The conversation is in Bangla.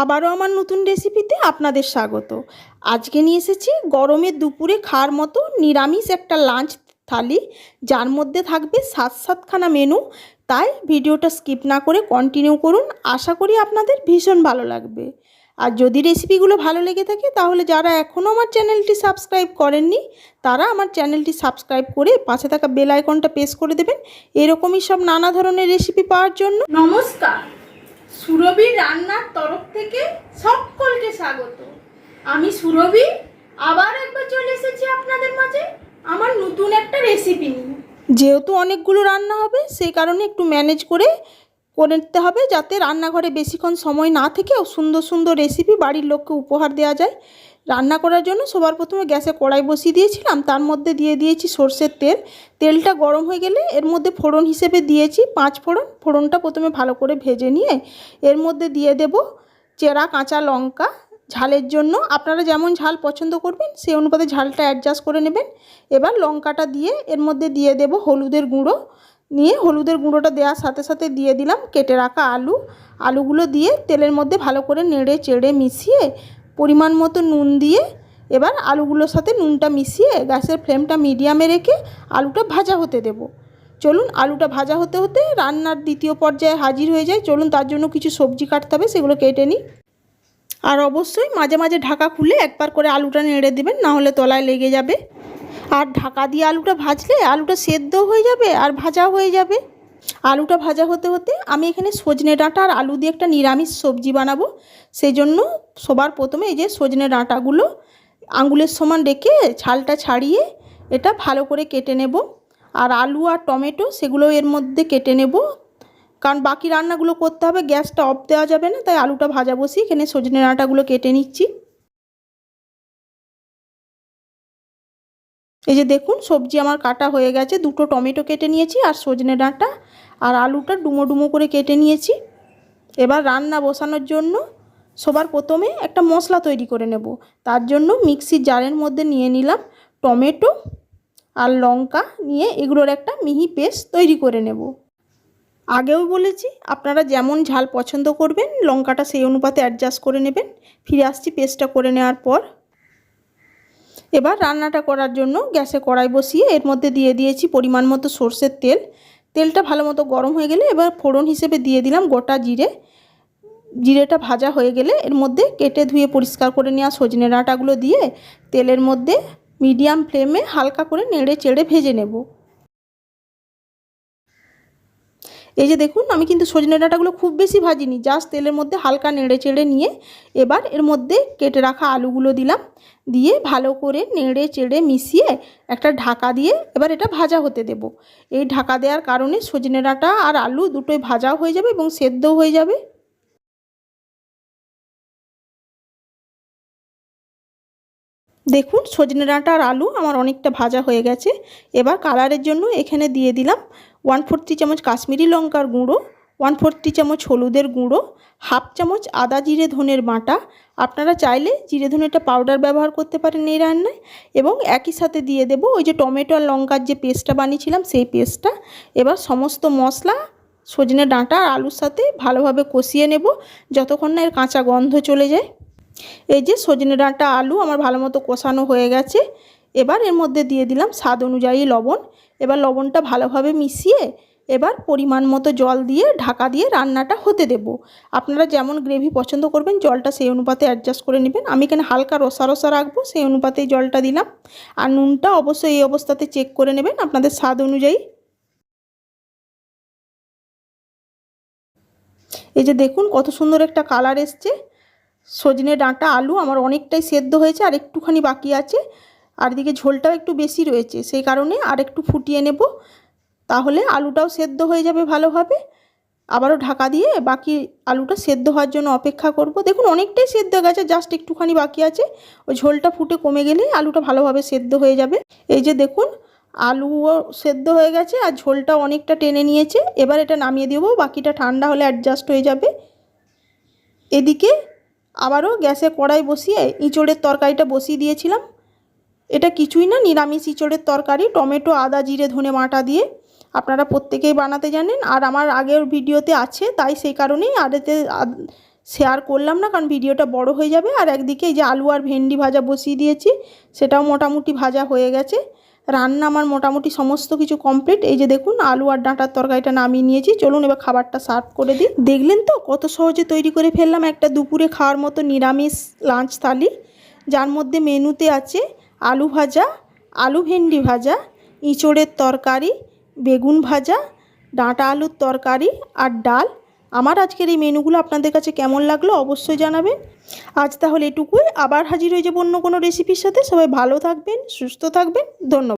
আবারও আমার নতুন রেসিপিতে আপনাদের স্বাগত। আজকে নিয়ে এসেছি গরমের দুপুরে খাওয়ার মতো নিরামিষ একটা লাঞ্চ থালি, যার মধ্যে থাকবে সাত সাতখানা মেনু তাই ভিডিওটা স্কিপ না করে কন্টিনিউ করুন। আশা করি আপনাদের ভীষণ ভালো লাগবে। আর যদি রেসিপিগুলো ভালো লেগে থাকে, তাহলে যারা এখনও আমার চ্যানেলটি সাবস্ক্রাইব করেননি, তারা আমার চ্যানেলটি সাবস্ক্রাইব করে পাশে থাকা বেল আইকনটা প্রেস করে দেবেন। এরকমই সব নানা ধরনের রেসিপি পাওয়ার জন্য। নমস্কার। সুরভি রান্নার তরফ থেকে সকলকে স্বাগত। আমি সুরভি, আবার একবার চলে এসেছি আপনাদের মাঝে আমার নতুন একটা রেসিপি নিয়ে। যেহেতু অনেকগুলো রান্না হবে, সেই কারণে একটু ম্যানেজ করে করে নিতে হবে যাতে রান্নাঘরে বেশিক্ষণ সময় না থেকে সুন্দর সুন্দর রেসিপি বাড়ির লোককে উপহার দেওয়া যায়। রান্না করার জন্য সবার প্রথমে গ্যাসে কড়াই বসিয়ে দিয়েছিলাম। তার মধ্যে দিয়ে দিয়েছি সর্ষের তেল। তেলটা গরম হয়ে গেলে এর মধ্যে ফোড়ন হিসেবে দিয়েছি পাঁচ ফোড়ন। ফোড়নটা প্রথমে ভালো করে ভেজে নিয়ে এর মধ্যে দিয়ে দেব চেরা কাঁচা লঙ্কা। ঝালের জন্য আপনারা যেমন ঝাল পছন্দ করবেন সেই অনুপাতে ঝালটা অ্যাডজাস্ট করে নেবেন। এবার লঙ্কাটা দিয়ে এর মধ্যে দিয়ে দেব হলুদের গুঁড়ো। নিয়ে হলুদের গুঁড়োটা দেওয়ার সাথে সাথে দিয়ে দিলাম, কেটে রাখা আলু। আলুগুলো দিয়ে তেলের মধ্যে ভালো করে নেড়ে চেড়ে মিশিয়ে পরিমাণ মতো নুন দিয়ে এবার আলুগুলোর সাথে নুনটা মিশিয়ে গ্যাসের ফ্লেমটা মিডিয়ামে রেখে আলুটা ভাজা হতে দেব। চলুন আলুটা ভাজা হতে হতে রান্নার দ্বিতীয় পর্যায়ে হাজির হয়ে যায় চলুন তার জন্য কিছু সবজি কাটতে হবে, সেগুলো কেটে নিই। আর অবশ্যই মাঝে মাঝে ঢাকা খুলে একবার করে আলুটা নেড়ে দেবেন, না হলে তলায় লেগে যাবে। আর ঢাকা দিয়ে আলুটা ভাজলে আলুটা সেদ্ধ হয়ে যাবে আর ভাজাও হয়ে যাবে। আলুটা ভাজা হতে হতে আমি এখানে সজনে ডাঁটা আর আলু দিয়ে একটা নিরামিষ সবজি বানাবো। সেই জন্য সবার প্রথমে এই যে সজনে ডাঁটাগুলো আঙুলের সমান রেখে ছালটা ছাড়িয়ে এটা ভালো করে কেটে নেব। আর আলু আর টমেটো সেগুলো এর মধ্যে কেটে নেব। কারণ বাকি রান্নাগুলো করতে হবে, গ্যাসটা অফ দেওয়া যাবে না, তাই আলুটা ভাজা বসি এখানে সজনে ডাঁটাগুলো কেটে নিচ্ছি। এই যে দেখুন, সবজি আমার কাটা হয়ে গেছে। দুটো টমেটো কেটে নিয়েছি আর সজনে ডাঁটা আর আলুটা ডুমো ডুমো করে কেটে নিয়েছি। এবার রান্না বসানোর জন্য সবার প্রথমে একটা মশলা তৈরি করে নেব। তার জন্য মিক্সির জারের মধ্যে নিয়ে নিলাম টমেটো আর লঙ্কা নিয়ে এগুলোর একটা মিহি পেস্ট তৈরি করে নেব। আগেও বলেছি, আপনারা যেমন ঝাল পছন্দ করবেন, লঙ্কাটা সেই অনুপাতে অ্যাডজাস্ট করে নেবেন। ফিরে আসছি পেস্টটা করে নেওয়ার পর। এবার রান্নাটা করার জন্য গ্যাসে কড়াই বসিয়ে এর মধ্যে দিয়ে দিয়েছি পরিমাণ মতো সর্ষের তেল। তেলটা ভালো মতো গরম হয়ে গেলে এবার ফোড়ন হিসেবে দিয়ে দিলাম গোটা জিরে। জিরেটা ভাজা হয়ে গেলে এর মধ্যে কেটে ধুয়ে পরিষ্কার করে নেওয়া সজনে ডাঁটাগুলো দিয়ে তেলের মধ্যে মিডিয়াম ফ্লেমে হালকা করে নেড়ে চেড়ে ভেজে নেব। এই যে দেখুন, আমি কিন্তু সজনে ডাঁটাগুলো খুব বেশি ভাজিনি জাস্ট তেলের মধ্যে হালকা নেড়ে চেড়ে নিয়ে এবার এর মধ্যে কেটে রাখা আলুগুলো দিলাম, দিয়ে ভালো করে নেড়ে চেড়ে মিশিয়ে একটা ঢাকা দিয়ে এবার এটা ভাজা হতে দেব। এই ঢাকা দেওয়ার কারণে সজনে ডাঁটা আর আলু দুটোই ভাজাও হয়ে যাবে এবং সেদ্ধও হয়ে যাবে। দেখুন, সজনে ডাঁটা আর আলু আমার অনেকটা ভাজা হয়ে গেছে। এবার কালারের জন্য এখানে দিয়ে দিলাম ওয়ান ফোরটি চামচ কাশ্মীরি লঙ্কার গুঁড়ো ওয়ান ফোরটি চামচ হলুদের গুঁড়ো হাফ চামচ আদা জিরে ধনের বাটা। আপনারা চাইলে জিরে ধনেটা পাউডার ব্যবহার করতে পারেন এই রান্নায়। এবং একই সাথে দিয়ে দেব ওই যে টমেটো আর লঙ্কার যে পেস্টটা বানিয়েছিলাম, সেই পেস্টটা। এবার সমস্ত মশলা, সজনে ডাঁটা আর আলুর সাথে ভালোভাবে কষিয়ে নেব, যতক্ষণ না এর কাঁচা গন্ধ চলে যায়। এই যে সজনে ডাঁটা আলু আমার ভালো মতো কষানো হয়ে গেছে। এবার এর মধ্যে দিয়ে দিলাম স্বাদ অনুযায়ী লবণ। এবার লবণটা ভালোভাবে মিশিয়ে এবার পরিমাণ মতো জল দিয়ে ঢাকা দিয়ে রান্নাটা হতে দেব। আপনারা যেমন গ্রেভি পছন্দ করবেন, জলটা সেই অনুপাতে অ্যাডজাস্ট করে নেবেন। আমি এখানে হালকা রসা রসা রাখব, সেই অনুপাতেই জলটা দিলাম। আর নুনটা অবশ্যই এই অবস্থাতে চেক করে নেবেন আপনাদের স্বাদ অনুযায়ী। এই যে দেখুন কত সুন্দর একটা কালার এসছে। সজনে ডাঁটা, আলু আমার অনেকটাই সেদ্ধ হয়েছে আর একটুখানি বাকি আছে। আর এদিকে ঝোলটাও একটু বেশি রয়েছে, সেই কারণে আর একটু ফুটিয়ে নেব। তাহলে আলুটাও সেদ্ধ হয়ে যাবে ভালোভাবে। আবারও ঢাকা দিয়ে বাকি আলুটা সেদ্ধ হওয়ার জন্য অপেক্ষা করব। দেখুন, অনেকটাই সেদ্ধ গেছে, জাস্ট একটুখানি বাকি আছে। ওই ঝোলটা ফুটে কমে গেলেই আলুটা ভালোভাবে সেদ্ধ হয়ে যাবে। এই যে দেখুন, আলুও সেদ্ধ হয়ে গেছে আর ঝোলটা অনেকটা টেনে নিয়েছে। এবার এটা নামিয়ে দেবো, বাকিটা ঠান্ডা হলে অ্যাডজাস্ট হয়ে যাবে। এদিকে আবারও গ্যাসে কড়াই বসিয়ে ইঁচড়ের তরকারিটা বসিয়ে দিয়েছিলাম। এটা কিছুই না, নিরামিষ ইঁচড়ের তরকারি, টমেটো, আদা, জিরে, ধনে মাটা দিয়ে। আপনারা প্রত্যেকেই বানাতে জানেন, আর আমার আগের ভিডিওতে আছে, তাই সেই কারণেই আর এতে শেয়ার করলাম না, কারণ ভিডিওটা বড় হয়ে যাবে। আর একদিকে এই যে আলু আর ভেন্ডি ভাজা বসিয়ে দিয়েছি, সেটাও মোটামুটি ভাজা হয়ে গেছে। রান্না আমার মোটামুটি সমস্ত কিছু কমপ্লিট এই যে দেখুন, আলু আর ডাঁটার তরকারিটা নামিয়ে নিয়েছি। চলুন এবার খাবারটা সার্ভ করে দিই। দেখলেন তো, কত সহজে তৈরি করে ফেললাম একটা দুপুরে খাওয়ার মতো নিরামিষ লাঞ্চ থালি। যার মধ্যে মেনুতে আছে আলু ভাজা, আলু ভেন্ডি ভাজা, ইঁচড়ের তরকারি, বেগুন ভাজা, ডাঁটা আলুর তরকারি আর ডাল। আমার আজকের এই মেনুগুলো আপনাদের কাছে কেমন লাগল অবশ্যই জানাবেন। আজ তাহলে এটুকুই। আবার হাজির হয়ে যাব অন্য কোনো রেসিপির সাথে। সবাই ভালো থাকবেন, সুস্থ থাকবেন। ধন্যবাদ।